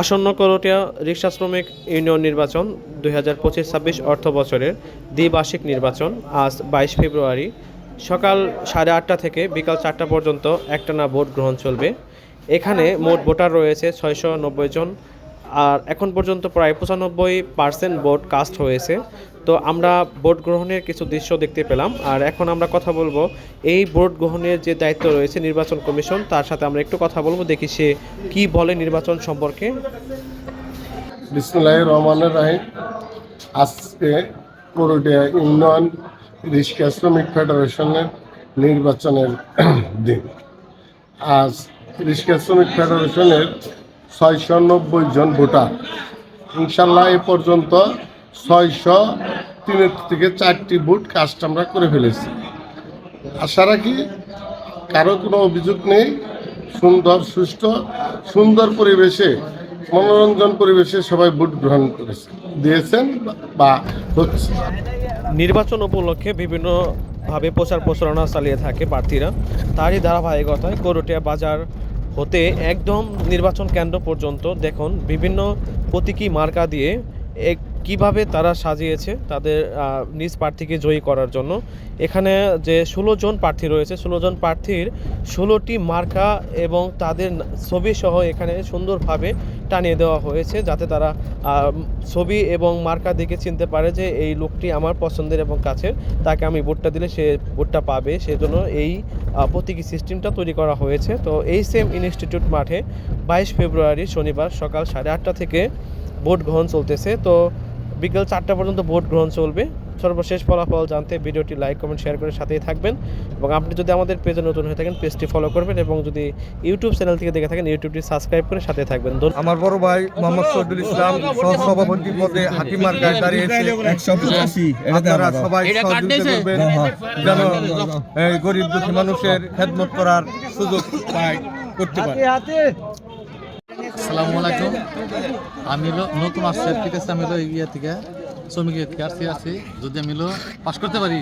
আসন্ন করটিয়া রিক্সা শ্রমিক ইউনিয়ন নির্বাচন দুই হাজার পঁচিশ ছাব্বিশ অর্থ বছরের দ্বিবার্ষিক নির্বাচন আজ বাইশ ফেব্রুয়ারি। সকাল সাড়ে আটটা থেকে বিকাল চারটা পর্যন্ত একটানা ভোট গ্রহণ চলবে। এখানে মোট ভোটার রয়েছে ছয়শো নব্বই জন। আর এখন পর্যন্ত প্রায় পঁচানব্বই পার্সেন্ট ভোট কাস্ট হয়েছে। তো আমরা ভোট গ্রহণের কিছু দৃশ্য দেখতে পেলাম। আর এখন আমরা কথা বলব এই ভোট গ্রহণের যে দায়িত্ব রয়েছে নির্বাচন কমিশন, তার সাথে আমরা একটু কথা বলব, দেখি সে কি বলে নির্বাচন সম্পর্কে। বিসমুল্লাহ রহমানের রাহিম। আজকে করটিয়া ইউনিয়ন রিক্সা শ্রমিক ফেডারেশনের নির্বাচনের দিন। আজ রিক্সা শ্রমিক ফেডারেশনের ছয়শো নব্বই জন ভোটার। ইনশাল্লাহ এ পর্যন্ত ছয়শো তিনের থেকে চারটি বুট কাস্ট আমরা করে ফেলেছি। আশা রাখি কারও কোনো অভিযোগ নেই। সুন্দর, সুষ্ঠু, সুন্দর পরিবেশে, মনোরঞ্জন পরিবেশে সবাই ভোট গ্রহণ করেছে, দিয়েছেন বা হচ্ছে। নির্বাচন উপলক্ষে বিভিন্নভাবে প্রচার প্রচারণা চালিয়ে থাকে প্রার্থীরা। তারই ধারাবাহিকতায় করটিয়া বাজার হতে একদম নির্বাচন কেন্দ্র পর্যন্ত দেখুন বিভিন্ন প্রতীকী মার্কা দিয়ে এক কীভাবে তারা সাজিয়েছে তাদের নিজ প্রার্থীকে জয়ী করার জন্য। এখানে যে ষোলো জন প্রার্থী রয়েছে, ষোলো জন প্রার্থীর ষোলোটি মার্কা এবং তাদের ছবি সহ এখানে সুন্দরভাবে টানিয়ে দেওয়া হয়েছে যাতে তারা ছবি এবং মার্কা দেখে চিনতে পারে যে এই লোকটি আমার পছন্দের এবং কাছের। তাকে আমি ভোটটা দিলে সে ভোটটা পাবে। সেজন্য এই প্রতীকী সিস্টেমটা তৈরি করা হয়েছে। তো এই সেম ইনস্টিটিউট মাঠে বাইশ ফেব্রুয়ারি শনিবার সকাল সাড়ে আটটা থেকে ভোট গ্রহণ চলতেছে। তো বিকেল চারটা পর্যন্ত ভোট গ্রহণ চলবে। সর্বশেষ ফলাফল জানতে ভিডিওটি লাইক কমেন্ট শেয়ার করে সাথেই থাকবেন। এবং আপনি যদি আমাদের পেজে নতুন হয়ে থাকেন পেজটি ফলো করবেন এবং যদি ইউটিউব চ্যানেল থেকে দেখে থাকেন ইউটিউবটি সাবস্ক্রাইব করে সাথে থাকবেন। আমার বড় ভাই মোহাম্মদ শহীদুল ইসলাম সহসভাপতি পদে হাকিমার গায়ে দাঁড়িয়েছে। আপনারা সবাই সহযোগিতা করবেন যেন এই গরিব দুঃখী মানুষের খেদমত করার সুযোগ পায় করতে পারে। আসসালামু আলাইকুম। আমি নতুন আসছে ঠিক আছে আমি হলো ইয়ে থেকে, শ্রমিকের থেকে আসছি আছি যদি আমি হলো পাশ করতে পারি,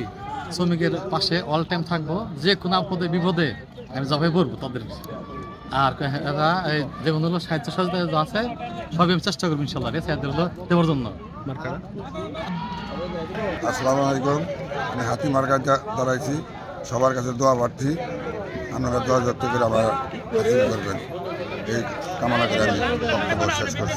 শ্রমিকের পাশে অল টাইম থাকব, যে কোনো আপদে, বিপদে আমি জবাই করব তাদের। আর এই যেমন হলো সাহিত্য সহযোগিতা যা আছে, সবই আমি চেষ্টা করব ইনশাল্লাহ রে সাহায্য হলো দেওয়ার জন্য। আসসালামু আলাইকুম। আমি হাতি মার্কার দাঁড়াইছি। সবার কাছে দোয়া প্রার্থী। আপনারা দোয়া যত্ন করে হাসিল করবেন এই কামনা করে শেষ করছি